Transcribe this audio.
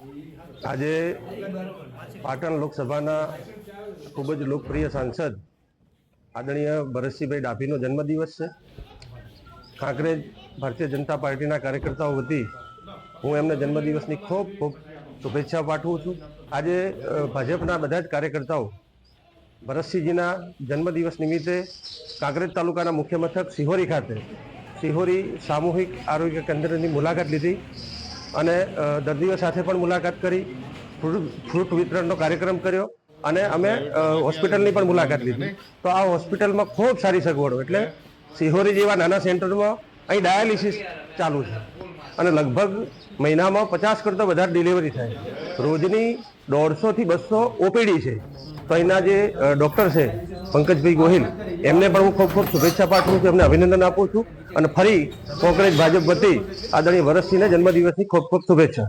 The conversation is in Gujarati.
આજે પાટણ લોકસભાના ખૂબ જ લોકપ્રિય સાંસદ આદરણીય ભરતસિંહભાઈ ડાભીનો જન્મદિવસ છે. કાંકરેજ ભારતીય જનતા પાર્ટીના કાર્યકર્તાઓ વતી હું એમને જન્મદિવસની ખૂબ ખૂબ શુભેચ્છા પાઠવું છું. આજે ભાજપના બધા જ કાર્યકર્તાઓ ભરતસિંહજીના જન્મદિવસ નિમિત્તે કાંકરેજ તાલુકાના મુખ્ય મથક સિહોરી ખાતે સિહોરી સામૂહિક આરોગ્ય કેન્દ્રની મુલાકાત લીધી. અને દર્દીઓ સાથે પણ મુલાકાત કરી, ફ્રૂટ વિતરણનો કાર્યક્રમ કર્યો અને અમે હોસ્પિટલની પણ મુલાકાત લીધી. તો આ હોસ્પિટલમાં ખૂબ સારી સગવડો એટલે સિહોરી જેવા નાના સેન્ટરમાં અહીં ડાયાલિસિસ ચાલુ છે. અને લગભગ મહિનામાં પચાસ કરતાં વધારે ડિલિવરી થાય રોજની દોઢસોથી બસો ઓપીડી છે. તો અહીંના જે ડૉક્ટર છે પંકજભાઈ ગોહિલ, એમને પણ હું ખૂબ ખૂબ શુભેચ્છા પાઠવું છું, એમને અભિનંદન આપું છું. અને ફરી કોંગ્રેસ ભાજપ વતી આદરણીય ભરતસિંહને જન્મદિવસની ખૂબ ખૂબ શુભેચ્છા.